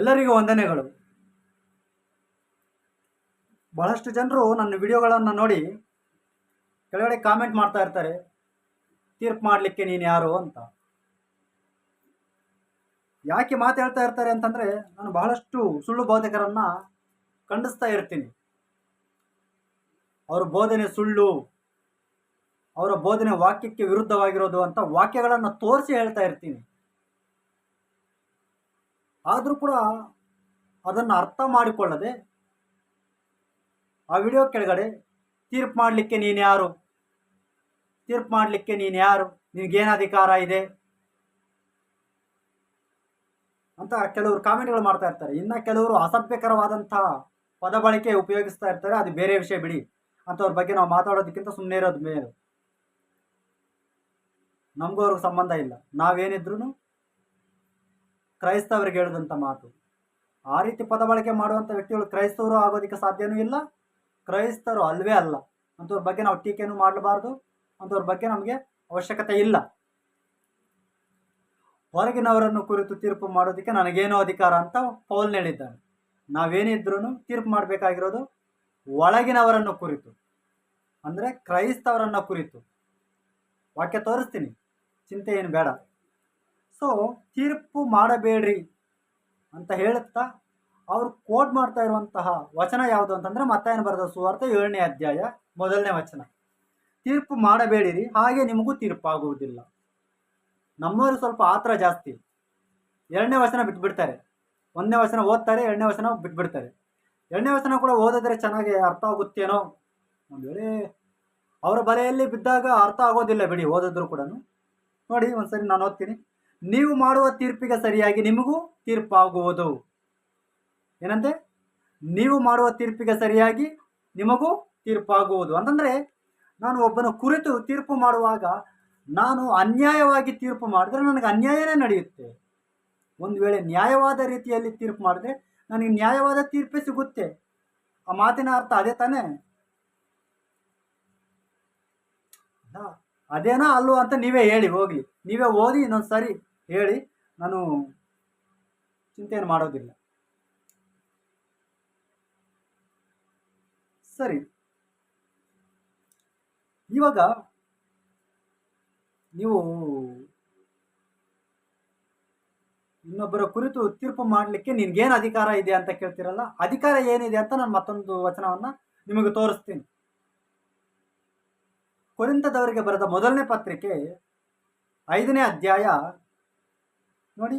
ಎಲ್ಲರಿಗೂ ವಂದನೆಗಳು. ಬಹಳಷ್ಟು ಜನರು ನನ್ನ ವಿಡಿಯೋಗಳನ್ನು ನೋಡಿ ಕೆಳಗಡೆ ಕಾಮೆಂಟ್ ಮಾಡ್ತಾ ಇರ್ತಾರೆ. ತೀರ್ಪು ಮಾಡಲಿಕ್ಕೆ ನೀನು ಯಾರು ಅಂತ. ಯಾಕೆ ಮಾತಾಡ್ತಾ ಇರ್ತಾರೆ ಅಂತಂದರೆ ನಾನು ಬಹಳಷ್ಟು ಸುಳ್ಳು ಬೋಧಕರನ್ನು ಖಂಡಿಸ್ತಾ ಇರ್ತೀನಿ. ಅವರ ಬೋಧನೆ ಸುಳ್ಳು, ಅವರ ಬೋಧನೆ ವಾಕ್ಯಕ್ಕೆ ವಿರುದ್ಧವಾಗಿರೋದು ಅಂತ ವಾಕ್ಯಗಳನ್ನು ತೋರಿಸಿ ಹೇಳ್ತಾ ಇರ್ತೀನಿ. ಆದರೂ ಕೂಡ ಅದನ್ನು ಅರ್ಥ ಮಾಡಿಕೊಳ್ಳದೆ ಆ ವಿಡಿಯೋ ಕೆಳಗಡೆ, ತೀರ್ಪು ಮಾಡಲಿಕ್ಕೆ ನೀನು ಯಾರು? ತೀರ್ಪು ಮಾಡಲಿಕ್ಕೆ ನೀನು ಯಾರು? ನಿನಗೇನು ಅಧಿಕಾರ ಇದೆ? ಅಂತ ಕೆಲವರು ಕಾಮೆಂಟ್ಗಳು ಮಾಡ್ತಾ ಇರ್ತಾರೆ. ಇನ್ನು ಕೆಲವರು ಅಸಭ್ಯಕರವಾದಂಥ ಪದ ಬಳಕೆ ಉಪಯೋಗಿಸ್ತಾ ಇರ್ತಾರೆ. ಅದು ಬೇರೆ ವಿಷಯ ಬಿಡಿ. ಅಂಥವ್ರ ಬಗ್ಗೆ ನಾವು ಮಾತಾಡೋದಕ್ಕಿಂತ ಸುಮ್ಮನೆ ಇರೋದು ಮೇಲು. ನಮಗೂ ಅವ್ರಿಗೆ ಸಂಬಂಧ ಇಲ್ಲ. ನಾವೇನಿದ್ರು ಕ್ರೈಸ್ತವರಿಗೆ ಹೇಳಿದಂಥ ಮಾತು. ಆ ರೀತಿ ಪದ ಬಳಕೆ ಮಾಡುವಂಥ ವ್ಯಕ್ತಿಗಳು ಕ್ರೈಸ್ತವರು ಆಗೋದಕ್ಕೆ ಸಾಧ್ಯನೂ ಇಲ್ಲ. ಕ್ರೈಸ್ತರು ಅಲ್ವೇ ಅಲ್ಲ. ಅಂಥವ್ರ ಬಗ್ಗೆ ನಾವು ಟೀಕೆಯನ್ನು ಮಾಡಬಾರ್ದು. ಅಂಥವ್ರ ಬಗ್ಗೆ ನಮಗೆ ಅವಶ್ಯಕತೆ ಇಲ್ಲ. ಹೊರಗಿನವರನ್ನು ಕುರಿತು ತೀರ್ಪು ಮಾಡೋದಕ್ಕೆ ನನಗೇನೋ ಅಧಿಕಾರ ಅಂತ ಪೌಲ್ ಹೇಳಿದ್ದಾನೆ. ನಾವೇನಿದ್ರೂ ತೀರ್ಪು ಮಾಡಬೇಕಾಗಿರೋದು ಒಳಗಿನವರನ್ನು ಕುರಿತು. ಅಂದರೆ ಕ್ರೈಸ್ತವರನ್ನು ಕುರಿತು. ವಾಕ್ಯ ತೋರಿಸ್ತೀನಿ. ಚಿಂತೆ ಏನು ಬೇಡ. ಸೊ ತೀರ್ಪು ಮಾಡಬೇಡ್ರಿ ಅಂತ ಹೇಳುತ್ತಾ ಅವರು ಕೋಟ್ ಮಾಡ್ತಾ ಇರುವಂತಹ ವಚನ ಯಾವುದು ಅಂತಂದರೆ ಮತ್ತಾಯನ ಬರೆದ ಸುವಾರ್ಥ ಏಳನೇ ಅಧ್ಯಾಯ ಮೊದಲನೇ ವಚನ. ತೀರ್ಪು ಮಾಡಬೇಡಿರಿ, ಹಾಗೆ ನಿಮಗೂ ತೀರ್ಪಾಗುವುದಿಲ್ಲ. ನಮ್ಮವರು ಸ್ವಲ್ಪ ಆತ್ರ ಜಾಸ್ತಿ. ಎರಡನೇ ವಚನ ಬಿಟ್ಬಿಡ್ತಾರೆ. ಒಂದನೇ ವಚನ ಓದ್ತಾರೆ, ಎರಡನೇ ವಚನ ಬಿಟ್ಬಿಡ್ತಾರೆ. ಎರಡನೇ ವಚನ ಕೂಡ ಓದಿದ್ರೆ ಚೆನ್ನಾಗಿ ಅರ್ಥ ಆಗುತ್ತೇನೋ? ಒಂದು ವೇಳೆ ಅವರ ಬಲೆಯಲ್ಲಿ ಬಿದ್ದಾಗ ಅರ್ಥ ಆಗೋದಿಲ್ಲ ಬಿಡಿ, ಓದಿದ್ರು ಕೂಡ ನೋಡಿ, ಒಂದ್ಸರಿ ನಾನು ಓದ್ತೀನಿ. ನೀವು ಮಾಡುವ ತೀರ್ಪಿಗೆ ಸರಿಯಾಗಿ ನಿಮಗೂ ತೀರ್ಪಾಗುವುದು. ಏನಂತೆ? ನೀವು ಮಾಡುವ ತೀರ್ಪಿಗೆ ಸರಿಯಾಗಿ ನಿಮಗೂ ತೀರ್ಪಾಗುವುದು. ಅಂತಂದರೆ, ನಾನು ಒಬ್ಬನ ಕುರಿತು ತೀರ್ಪು ಮಾಡುವಾಗ ನಾನು ಅನ್ಯಾಯವಾಗಿ ತೀರ್ಪು ಮಾಡಿದ್ರೆ ನನಗೆ ಅನ್ಯಾಯನೇ ನಡೆಯುತ್ತೆ. ಒಂದು ವೇಳೆ ನ್ಯಾಯವಾದ ರೀತಿಯಲ್ಲಿ ತೀರ್ಪು ಮಾಡಿದ್ರೆ ನನಗೆ ನ್ಯಾಯವಾದ ತೀರ್ಪೇ ಸಿಗುತ್ತೆ. ಆ ಮಾತಿನ ಅರ್ಥ ಅದೇ ತಾನೇ? ಅದೇನಾ ಅಲ್ಲೋ ಅಂತ ನೀವೇ ಹೇಳಿ ಹೋಗ್ಲಿ. ನೀವೇ ಓದಿ ಇನ್ನೊಂದು ಸರಿ ಹೇಳಿ ನಾನು ಚಿಂತೆಯನ್ನು ಮಾಡೋದಿಲ್ಲ. ಸರಿ. ಇವಾಗ ನೀವು ಇನ್ನೊಬ್ಬರ ಕುರಿತು ತೀರ್ಪು ಮಾಡಲಿಕ್ಕೆ ನಿನ್ಗೇನು ಅಧಿಕಾರ ಇದೆ ಅಂತ ಕೇಳ್ತಿರಲ್ಲ, ಅಧಿಕಾರ ಏನಿದೆ ಅಂತ ನಾನು ಮತ್ತೊಂದು ವಚನವನ್ನು ನಿಮಗೆ ತೋರಿಸ್ತೀನಿ. ಕೊರಿಂತದವರಿಗೆ ಬರೆದ ಮೊದಲನೇ ಪತ್ರಿಕೆ ಐದನೇ ಅಧ್ಯಾಯ ನೋಡಿ.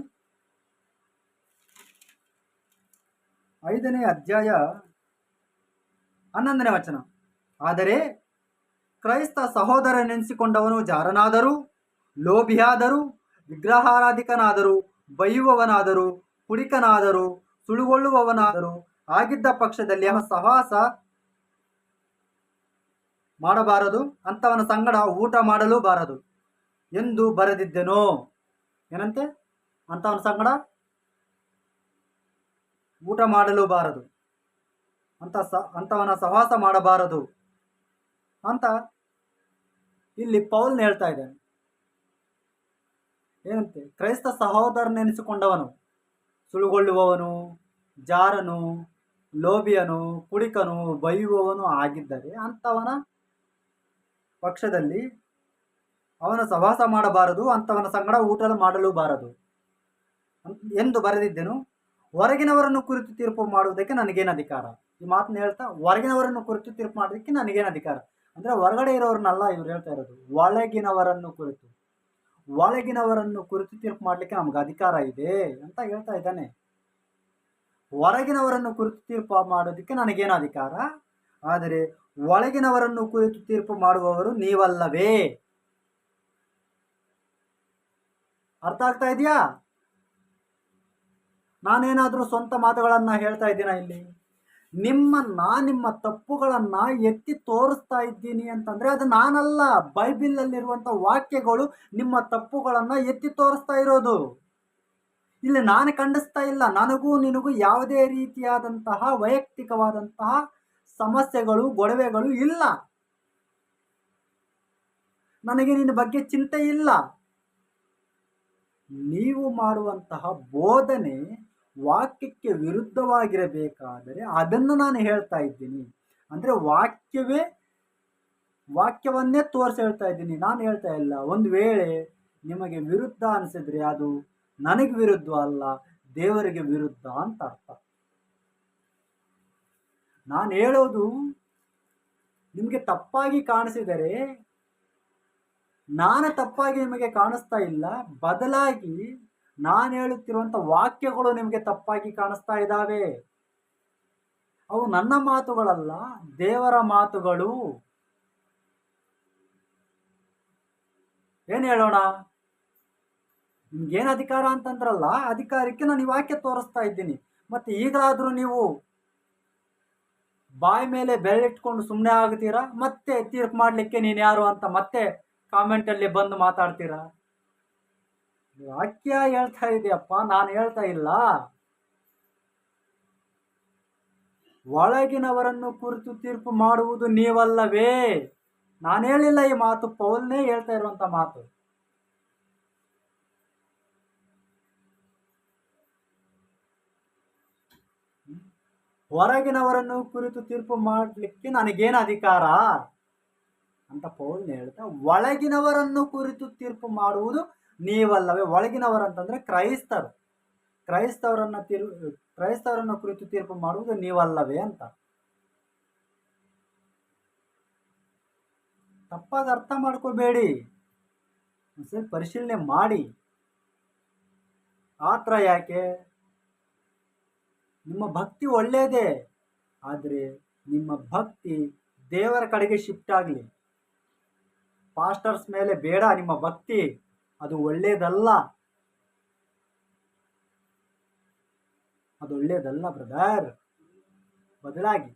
ಐದನೇ ಅಧ್ಯಾಯ ಹನ್ನೊಂದನೇ ವಚನ. ಆದರೆ ಕ್ರೈಸ್ತ ಸಹೋದರನೆನಿಸಿಕೊಂಡವನು ಜಾರನಾದರೂ, ಲೋಭಿಯಾದರೂ, ವಿಗ್ರಹಾರಾಧಿಕನಾದರೂ, ಬೈಯುವವನಾದರೂ, ಕುಡಿಕನಾದರೂ ಸುಳುಗೊಳ್ಳುವವನಾದರೂ ಆಗಿದ್ದ ಪಕ್ಷದಲ್ಲಿ ಸಹವಾಸ ಮಾಡಬಾರದು, ಅಂಥವನ ಸಂಗಡ ಊಟ ಮಾಡಲು ಬಾರದು. ಎಂದು ಬರೆದಿದ್ದೆನೋ. ಏನಂತೆ? ಅಂಥವನ ಸಂಗಡ ಊಟ ಮಾಡಲು ಬಾರದು ಅಂತ ಸ, ಅಂಥವನ ಸಹವಾಸ ಮಾಡಬಾರದು. ಅಂತ ಇಲ್ಲಿ ಪೌಲ್ನ ಹೇಳ್ತಾ ಇದ್ದಾನೆ. ಏನಂತೆ? ಕ್ರೈಸ್ತ ಸಹೋದರನೆನಿಸಿಕೊಂಡವನು ಸುಳುಗೊಳ್ಳುವವನು ಜಾರನು, ಲೋಭಿಯನು, ಕುಡಿಕನು, ಬೈಯುವವನು ಆಗಿದ್ದರೆ ಅಂಥವನ ಪಕ್ಷದಲ್ಲಿ ಅವನ ಸಹವಾಸ ಮಾಡಬಾರದು, ಅಂಥವನ ಸಂಗಡ ಊಟ ಮಾಡಲು ಬಾರದು ಎಂದು ಬರೆದಿದ್ದೆನು, ಹೊರಗಿನವರನ್ನು ಕುರಿತು ತೀರ್ಪು ಮಾಡುವುದಕ್ಕೆ ನನಗೇನು ಅಧಿಕಾರ? ಈ ಮಾತನ್ನ ಹೇಳ್ತಾ, ಹೊರಗಿನವರನ್ನು ಕುರಿತು ತೀರ್ಪು ಮಾಡೋದಕ್ಕೆ ನನಗೇನು ಅಧಿಕಾರ? ಅಂದರೆ ಹೊರಗಡೆ ಇರೋರನ್ನಲ್ಲ ಇವ್ರು ಹೇಳ್ತಾ ಇರೋದು, ಒಳಗಿನವರನ್ನು ಕುರಿತು. ಒಳಗಿನವರನ್ನು ಕುರಿತು ತೀರ್ಪು ಮಾಡಲಿಕ್ಕೆ ನಮ್ಗೆ ಅಧಿಕಾರ ಇದೆ ಅಂತ ಹೇಳ್ತಾ ಇದ್ದಾನೆ. ಹೊರಗಿನವರನ್ನು ಕುರಿತು ತೀರ್ಪು ಮಾಡೋದಕ್ಕೆ ನನಗೇನು ಅಧಿಕಾರ? ಆದರೆ ಒಳಗಿನವರನ್ನು ಕುರಿತು ತೀರ್ಪು ಮಾಡುವವರು ನೀವಲ್ಲವೇ? ಅರ್ಥ ಆಗ್ತಾ ಇದೆಯಾ? ನಾನೇನಾದರೂ ಸ್ವಂತ ಮಾತುಗಳನ್ನು ಹೇಳ್ತಾ ಇದ್ದೀನ ಇಲ್ಲಿ? ನಿಮ್ಮನ್ನು ನಿಮ್ಮ ತಪ್ಪುಗಳನ್ನು ಎತ್ತಿ ತೋರಿಸ್ತಾ ಇದ್ದೀನಿ ಅಂತಂದ್ರೆ ಅದು ನಾನಲ್ಲ ಬೈಬಿಲಲ್ಲಿರುವಂಥ ವಾಕ್ಯಗಳು ನಿಮ್ಮ ತಪ್ಪುಗಳನ್ನು ಎತ್ತಿ ತೋರಿಸ್ತಾ ಇರೋದು. ಇಲ್ಲಿ ನಾನು ಖಂಡಿಸ್ತಾ ಇಲ್ಲ, ನನಗೂ ನಿನಗೂ ಯಾವುದೇ ರೀತಿಯಾದಂತಹ ವೈಯಕ್ತಿಕವಾದಂತಹ ಸಮಸ್ಯೆಗಳು, ಗೊಡವೆಗಳು ಇಲ್ಲ. ನನಗೆ ನಿನ್ನ ಬಗ್ಗೆ ಚಿಂತೆ ಇಲ್ಲ. ನೀವು ಮಾಡುವಂತಹ ಬೋಧನೆ ವಾಕ್ಯಕ್ಕೆ ವಿರುದ್ಧವಾಗಿರಬೇಕಾದರೆ ಅದನ್ನು ನಾನು ಹೇಳ್ತಾ ಇದ್ದೀನಿ. ಅಂದರೆ ವಾಕ್ಯವೇ, ವಾಕ್ಯವನ್ನೇ ತೋರಿಸಿ ಹೇಳ್ತಾ ಇದ್ದೀನಿ. ನಾನು ಹೇಳ್ತಾ ಇಲ್ಲ. ಒಂದು ವೇಳೆ ನಿಮಗೆ ವಿರುದ್ಧ ಅನಿಸಿದ್ರೆ ಅದು ನನಗೆ ವಿರುದ್ಧ ಅಲ್ಲ, ದೇವರಿಗೆ ವಿರುದ್ಧ ಅಂತ ಅರ್ಥ. ನಾನು ಹೇಳೋದು ನಿಮಗೆ ತಪ್ಪಾಗಿ ಕಾಣಿಸಿದರೆ, ನಾನು ತಪ್ಪಾಗಿ ನಿಮಗೆ ಕಾಣಿಸ್ತಾ ಇಲ್ಲ. ಬದಲಾಗಿ ನಾನು ಹೇಳುತ್ತಿರುವಂಥ ವಾಕ್ಯಗಳು ನಿಮಗೆ ತಪ್ಪಾಗಿ ಕಾಣಿಸ್ತಾ ಇದ್ದಾವೆ. ಅವು ನನ್ನ ಮಾತುಗಳಲ್ಲ, ದೇವರ ಮಾತುಗಳು. ಏನು ಹೇಳೋಣ? ನಿಮ್ಗೇನು ಅಧಿಕಾರ ಅಂತಂದ್ರಲ್ಲ, ಅಧಿಕಾರಕ್ಕೆ ನಾನು ಈ ವಾಕ್ಯ ತೋರಿಸ್ತಾ ಇದ್ದೀನಿ. ಮತ್ತೆ ಈಗಲಾದರೂ ನೀವು ಬಾಯಿ ಮೇಲೆ ಬೆರಳಿಟ್ಕೊಂಡು ಸುಮ್ಮನೆ ಆಗ್ತೀರಾ? ಮತ್ತೆ ತೀರ್ಪು ಮಾಡಲಿಕ್ಕೆ ನೀನು ಯಾರು ಅಂತ ಮತ್ತೆ ಕಾಮೆಂಟಲ್ಲಿ ಬಂದು ಮಾತಾಡ್ತೀರಾ? ವಾಕ್ಯ ಹೇಳ್ತಾ ಇದೆಯಪ್ಪ, ನಾನು ಹೇಳ್ತಾ ಇಲ್ಲ. ಒಳಗಿನವರನ್ನು ಕುರಿತು ತೀರ್ಪು ಮಾಡುವುದು ನೀವಲ್ಲವೇ? ನಾನು ಹೇಳಿಲ್ಲ ಈ ಮಾತು, ಪೌಲ್ನೇ ಹೇಳ್ತಾ ಇರುವಂತ ಮಾತು. ಹೊರಗಿನವರನ್ನು ಕುರಿತು ತೀರ್ಪು ಮಾಡಲಿಕ್ಕೆ ನನಗೇನು ಅಧಿಕಾರ? ಅಂತ ಪೌಲ್ ಹೇಳ್ತಾ, ಒಳಗಿನವರನ್ನು ಕುರಿತು ತೀರ್ಪು ಮಾಡುವುದು ನೀವಲ್ಲವೇ? ಒಳಗಿನವರಂತಂದ್ರೆ ಕ್ರೈಸ್ತರು. ಕ್ರೈಸ್ತವರನ್ನು ತೀರ್, ಕ್ರೈಸ್ತವರನ್ನು ಕುರಿತು ತೀರ್ಪು ಮಾಡುವುದು ನೀವಲ್ಲವೇ ಅಂತ. ತಪ್ಪಾಗಿ ಅರ್ಥ ಮಾಡ್ಕೋಬೇಡಿ. ಸರಿ ಪರಿಶೀಲನೆ ಮಾಡಿ. ಆತ್ರ ಯಾಕೆ? ನಿಮ್ಮ ಭಕ್ತಿ ಒಳ್ಳೆಯದೇ ಆದರೆ ನಿಮ್ಮ ಭಕ್ತಿ ದೇವರ ಕಡೆಗೆ ಶಿಫ್ಟ್ ಆಗಲಿ. ಪಾಸ್ಟರ್ಸ್ ಮೇಲೆ ಬೇಡ ನಿಮ್ಮ ಭಕ್ತಿ. ಅದು ಒಳ್ಳೆಯದಲ್ಲ ಅದು ಒಳ್ಳೆಯದಲ್ಲ ಬ್ರದರ್ ಬದಲಾಗಿ.